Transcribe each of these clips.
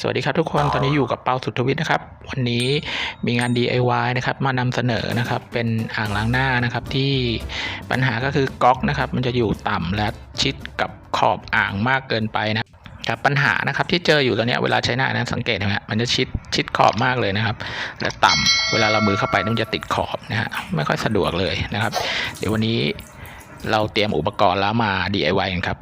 สวัสดีครับทุกคนตอนนี้อยู่กับเปาสุทธวิทย์นะครับ วันนี้มีงาน DIY นะครับ มานำเสนอนะครับ เป็นอ่างล้างหน้านะครับ ที่ปัญหาก็คือก๊อกนะครับ มันจะอยู่ต่ำและชิดกับขอบอ่างมากเกินไปนะครับปัญหานะครับที่เจออยู่ตอนเนี้ยเวลาใช้หน้านะสังเกตเห็นไหมฮะมันจะชิดชิดขอบมากเลยนะครับ และต่ำเวลาเรามือเข้าไปมันจะติดขอบนะฮะไม่ค่อยสะดวกเลยนะครับ เดี๋ยววันนี้เราเตรียมอุปกรณ์แล้วมา DIY กันครับ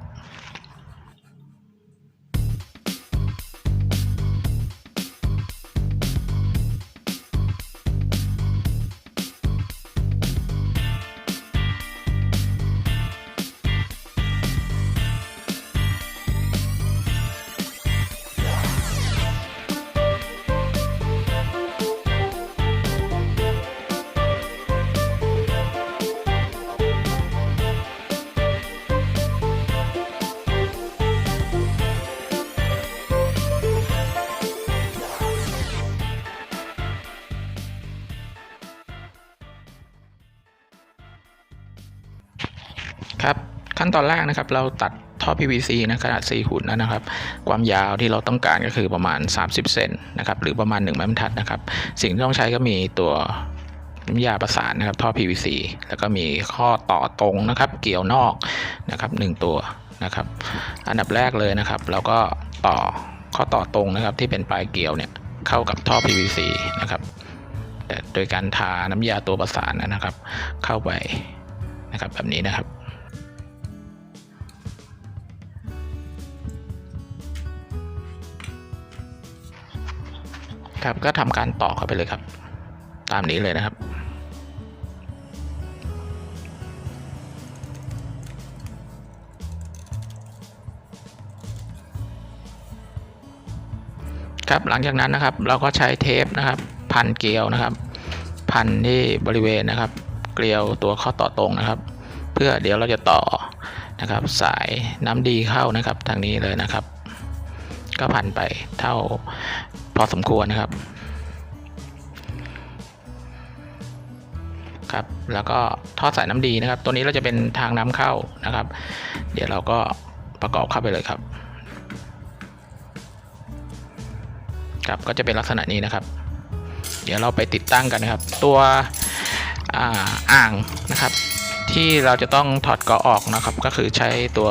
ครับขั้นตอนแรกนะครับเราตัดท่อ PVC นะขนาด 4 หุ่นนะครับ ความยาวที่เราต้องการก็คือประมาณ 30 เซนนะครับหรือประมาณ 1 ไม้บรรทัดนะครับ สิ่งที่ต้องใช้ก็มีตัวน้ำยาประสานนะครับท่อ PVC แล้วก็มีข้อต่อตรงนะครับ เกี่ยวนอกนะครับหนึ่งตัวนะครับ อันดับแรกเลยนะครับ เราก็ต่อข้อต่อตรงนะครับ ที่เป็นปลายเกี่ยวเนี่ยเข้ากับท่อ PVC นะครับแต่โดยการทาน้ำยาตัวประสานนะครับ เข้าไปนะครับแบบนี้นะครับ ครับ ก็ทำการต่อเข้าไปเลยครับ ตามนี้เลยนะครับ ครับหลังจากนั้นนะครับเราก็ใช้เทปนะครับ พันเกลียวนะครับ พันที่บริเวณนะครับ เกลียวตัวข้อต่อตรงนะครับ เพื่อเดี๋ยวเราจะต่อนะครับ สายน้ำดีเข้านะครับทางนี้เลยนะครับ ก็พันไปเท่า พอสมควรนะครับ ครับ แล้วก็ทอดสายน้ำดีนะครับ ตัวนี้เราจะเป็นทางน้ำเข้านะครับ เดี๋ยวเราก็ประกอบเข้าไปเลยครับ ครับก็จะเป็นลักษณะนี้นะครับ เดี๋ยวเราไปติดตั้งกันนะครับ ตัวอ่าอ่างนะครับ ที่เราจะต้องถอดกาะออกนะครับ ก็คือใช้ตัว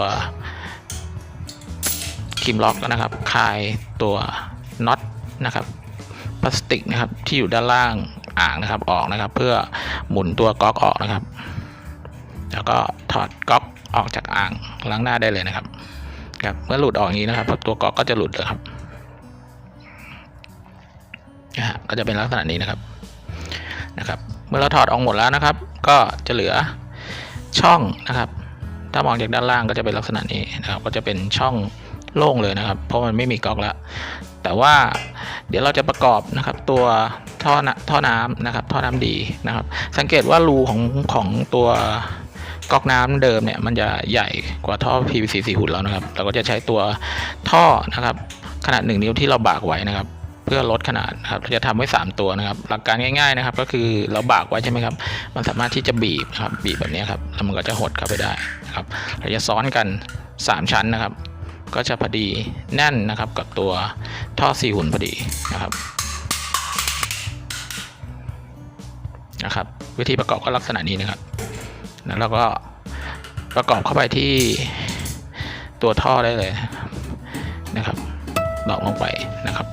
ครีมล็อกนะครับคลายตัวน็อต นะครับพลาสติกนะครับที่อยู่ด้านล่างอ่างนะครับออกนะครับ เพื่อหมุนตัวก๊อกออกนะครับ แล้วก็ถอดก๊อกออกจากอ่างล้างหน้าได้เลยนะครับครับเมื่อหลุดออกอย่างนี้นะครับตัวก๊อกก็จะหลุดเลยครับนะฮะก็จะเป็นลักษณะนี้นะครับนะครับ เมื่อเราถอดออกหมดแล้วนะครับ ก็จะเหลือช่องนะครับ ถ้ามองจากด้านล่างก็จะเป็นลักษณะนี้นะครับ ก็จะเป็นช่อง โล่งเลยนะครับ เพราะมันไม่มีก๊อกแล้ว แต่ว่าเดี๋ยวเราจะประกอบนะครับตัวท่อท่อน้ำนะครับ ท่อน้ำดีนะครับ สังเกตว่ารูของของตัวก๊อกน้ำเดิมเนี่ยมันจะใหญ่กว่าท่อ PVC 4หุ่นแล้วนะครับ เราก็จะใช้ตัวท่อนะครับขนาด 1 นิ้วที่เราบากไว้นะครับ เพื่อลดขนาดนะครับเราจะทำไว้ 3 ตัวนะครับ หลักการง่ายๆนะครับ ก็คือเราบากไว้ใช่ไหมครับ มันสามารถที่จะบีบครับบีบแบบนี้ครับแล้วมันก็จะหดเข้าไปได้นะครับ เราจะซ้อนกัน 3 ชั้นนะครับ ก็จะพอดีแน่นนะครับกับตัวท่อสี่หุ่นพอดีนะครับนะครับ วิธีประกอบก็ลักษณะนี้นะครับแล้วเราก็ประกอบเข้าไปที่ตัวท่อได้เลยนะครับดอกลงไปนะครับ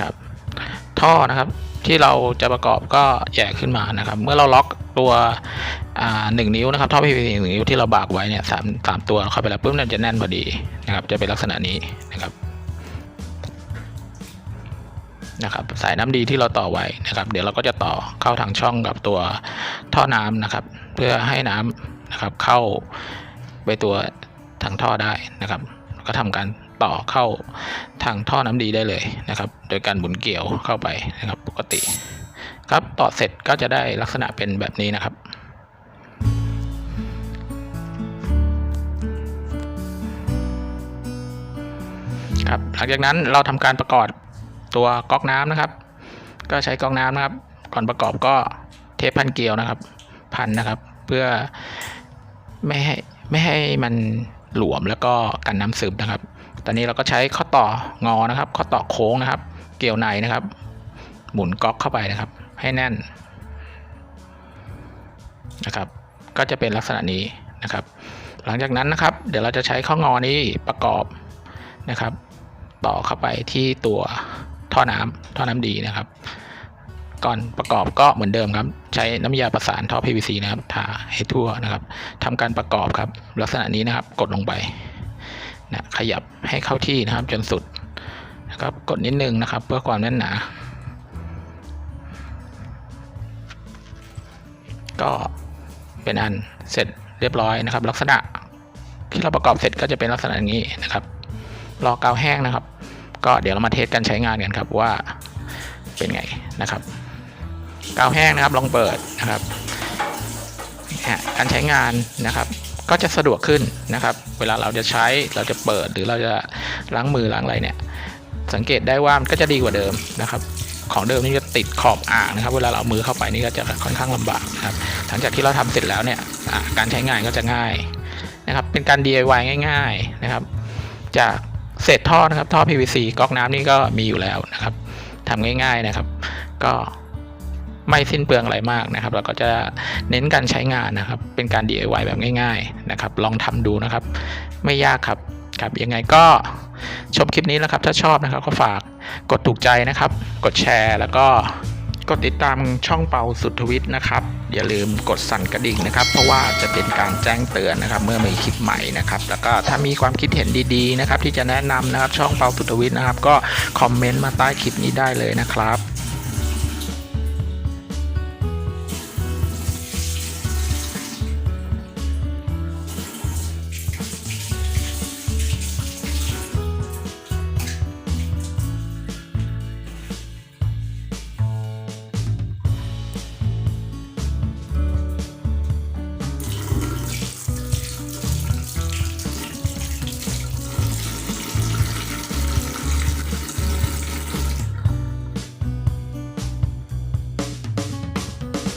ครับท่อนะครับ ที่เราจะประกอบก็แยกขึ้นมานะครับ เมื่อเราล็อกตัวหนึ่งนิ้วนะครับท่อ PVC หนึ่งนิ้วที่เราบากไว้เนี่ยสามสามตัวเข้าไปแล้วปุ๊บเนี่ยจะแน่นพอดีนะครับ จะเป็นลักษณะนี้นะครับนะครับสายน้ำดีที่เราต่อไว้นะครับ เดี๋ยวเราก็จะต่อเข้าทางช่องกับตัวท่อน้ำนะครับ เพื่อให้น้ำนะครับเข้าไปตัวทางท่อได้นะครับ ก็ทำการ ต่อเข้าทางท่อน้ำดีได้เลยนะครับ โดยการหมุนเกี่ยวเข้าไปนะครับปกติ ครับต่อเสร็จก็จะได้ลักษณะเป็นแบบนี้นะครับครับหลังจากนั้นเราทำการประกอบตัวก๊อกน้ำนะครับ ก็ใช้ก๊อกน้ำนะครับ ก่อนประกอบก็เทปพันเกลียวนะครับ พันนะครับ เพื่อไม่ให้ไม่ให้มันหลวมแล้วก็กันน้ำซึมนะครับ ตอนนี้เราก็ใช้ข้อต่องอนะครับ ข้อต่อโค้งนะครับ เกี่ยวในนะครับ หมุนก๊อกเข้าไปนะครับ ให้แน่นนะครับ ก็จะเป็นลักษณะนี้นะครับ หลังจากนั้นนะครับ เดี๋ยวเราจะใช้ข้องอนี้ประกอบนะครับ ต่อเข้าไปที่ตัวท่อน้ำท่อน้ำดีนะครับ ก่อนประกอบก็เหมือนเดิมครับ ใช้น้ำยาประสานท่อ PVC นะครับทาให้ทั่วนะครับทำการประกอบครับ ลักษณะนี้นะครับ กดลงไป นะขยับให้เข้าที่นะครับจนสุดนะครับกดนิดนึงนะครับ เพื่อความแน่นหนา ก็เป็นอันเสร็จเรียบร้อยนะครับ ลักษณะที่เราประกอบเสร็จก็จะเป็นลักษณะอย่างนี้นะครับ รอกาวแห้งนะครับ ก็เดี๋ยวเรามาเทสการใช้งานกันครับว่าเป็นไงนะครับกาวแห้งนะครับลองเปิดนะครับการใช้งานนะครับ ก็จะสะดวกขึ้นนะครับ เวลาเราจะใช้เราจะเปิดหรือเราจะล้างมือล้างอะไรเนี่ย สังเกตได้ว่ามันก็จะดีกว่าเดิมนะครับ ของเดิมนี่จะติดขอบอ่างนะครับ เวลาเราเอามือเข้าไปนี่ก็จะค่อนข้างลำบากนะครับหลังจากที่เราทำเสร็จแล้วเนี่ยการใช้งานก็จะง่ายนะครับ เป็นการ DIY ง่าย ๆนะครับ จากเศษท่อนะครับ ท่อ PVC ก๊อกน้ำนี่ก็มีอยู่แล้วนะครับทำง่าย ๆนะครับ ก็ ไม่สิ้นเปลืองอะไรมากนะครับ เราก็จะเน้นการใช้งานนะครับ เป็นการ DIY แบบง่าย ๆนะครับ ลองทำดูนะครับ ไม่ยากครับครับยังไงก็ชมคลิปนี้แล้วครับ ถ้าชอบนะครับ ก็ฝากกดถูกใจนะครับ กดแชร์แล้วก็กดติดตามช่องเปาสุดทวิตนะครับ อย่าลืมกดสั่นกระดิ่งนะครับ เพราะว่าจะเป็นการแจ้งเตือนนะครับ เมื่อมีคลิปใหม่นะครับ แล้วก็ถ้ามีความคิดเห็นดีๆนะครับ ที่จะแนะนำนะครับ ช่องเปาสุดทวิตนะครับ ก็คอมเมนต์มาใต้คลิปนี้ได้เลยนะครับ